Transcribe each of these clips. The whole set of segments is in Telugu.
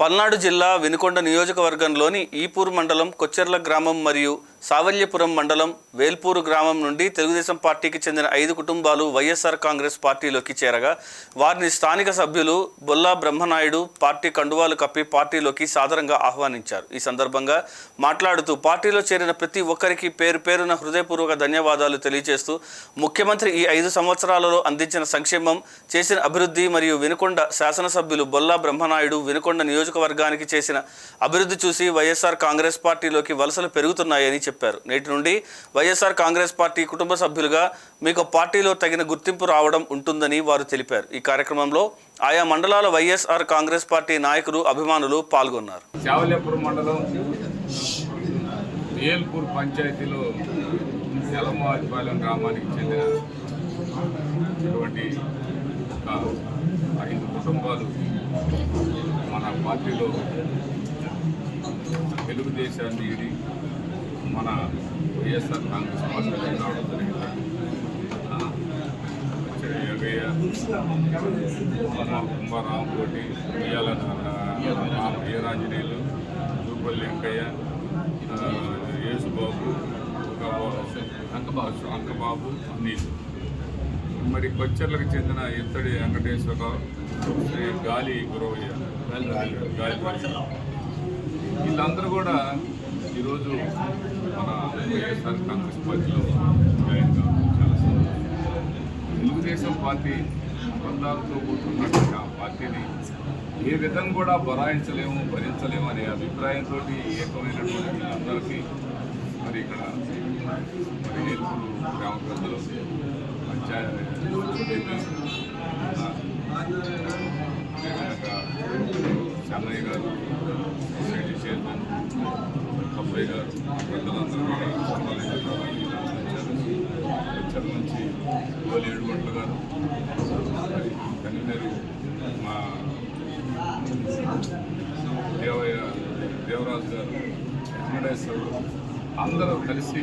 పల్నాడు జిల్లా వినుకొండ నియోజకవర్గంలోని ఈపూర్ మండలం కొచ్చెర్ల గ్రామం మరియు సావల్యపురం మండలం వేల్పూరు గ్రామం నుండి తెలుగుదేశం పార్టీకి చెందిన ఐదు కుటుంబాలు వైఎస్ఆర్ కాంగ్రెస్ పార్టీలోకి చేరగా వారిని స్థానిక సభ్యులు బొల్లా బ్రహ్మనాయుడు పార్టీ కండువాలు కప్పి పార్టీలోకి సాదరంగా ఆహ్వానించారు. ఈ సందర్భంగా మాట్లాడుతూ పార్టీలో చేరిన ప్రతి ఒక్కరికి పేరు పేరున హృదయపూర్వక ధన్యవాదాలు తెలియజేస్తూ ముఖ్యమంత్రి ఈ ఐదు సంవత్సరాలలో అందించిన సంక్షేమం చేసిన అభివృద్ధి మరియు వినుకొండ శాసనసభ్యులు బొల్లా బ్రహ్మనాయుడు వినుకొండ నియోజకవర్గానికి చేసిన అభివృద్ధి చూసి వైఎస్ఆర్ కాంగ్రెస్ పార్టీలోకి వలసలు పెరుగుతున్నాయని చెప్పారు. నేటి నుండి వైఎస్ఆర్ కాంగ్రెస్ పార్టీ కుటుంబ సభ్యులుగా మీకు పార్టీలో తగిన గుర్తింపు రావడం ఉంటుందని వారు తెలిపారు. ఈ కార్యక్రమంలో ఆయా మండలాల వైఎస్ఆర్ కాంగ్రెస్ పార్టీ నాయకులు అభిమానులు పాల్గొన్నారు. మండలం ఏల్పూర్ పంచాయతీలో యలమాదిపాలెం గ్రామానికి చెందిన ఇటువంటి ఐదు కుటుంబాలు మన పార్టీలో తెలుగుదేశాన్ని ఇది మన వైఎస్ఆర్ కాంగ్రెస్ పార్టీలో రావడం జరిగింది? యోగయ్య మన కుంభరామ్ కోటి ఉయ్యాల వీరాంజనేయులు జూపల్లి వెంకయ్య యేసుబాబు అంకబాబు అంకబాబు నీళ్ళు మరి కొచ్చర్లకు చెందిన ఇత్తడి వెంకటేశ్వరరావు? శ్రీ గాలి గురవయ్య. వీళ్ళందరూ కూడా ఈరోజు మన వైఎస్ఆర్ కాంగ్రెస్ పార్టీలో జాయిన్ కావడం చాలా సంతోషం. తెలుగుదేశం పార్టీ బంధాలతో కూర్చున్నటువంటి ఆ పార్టీని ఏ విధంగా కూడా బరాయించలేము భరించలేము అనే అభిప్రాయంతో ఏకమైనటువంటి వీళ్ళందరికీ మరి ఇక్కడ మరి ఏలూరు గ్రామ పెద్దలు పంచాయతీ అబ్బాయి గారు పెద్దలందరూ కూడా చర్ల నుంచి ఏడు గంటలు గారు కన్వీనరు మా దేవయ్య దేవరాజు గారు వెంకటేశ్వరుడు అందరూ కలిసి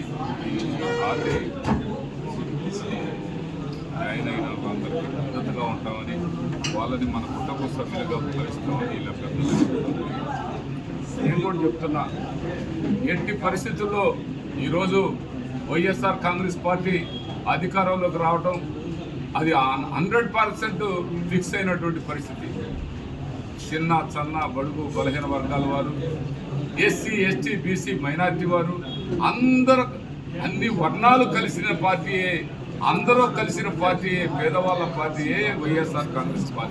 ఈ పార్టీ ఆయన అయిన అందరికీ మద్దతుగా ఉంటామని వాళ్ళని మన కుటుంబ సభ్యులుగా భావిస్తామని ఇలా పెద్దలు నేను కూడా చెప్తున్నా ఎట్టి పరిస్థితుల్లో ఈరోజు వైఎస్ఆర్ కాంగ్రెస్ పార్టీ అధికారంలోకి రావడం అది హండ్రెడ్ పర్సెంట్ ఫిక్స్ అయినటువంటి పరిస్థితి. చిన్న చన్న బడుగు బలహీన వర్గాల వారు ఎస్సీ ఎస్టీ బీసీ మైనార్టీ వారు అందరు అన్ని వర్ణాలు కలిసిన పార్టీయే అందరూ కలిసిన పార్టీయే పేదవాళ్ళ పార్టీయే వైఎస్ఆర్ కాంగ్రెస్ పార్టీ.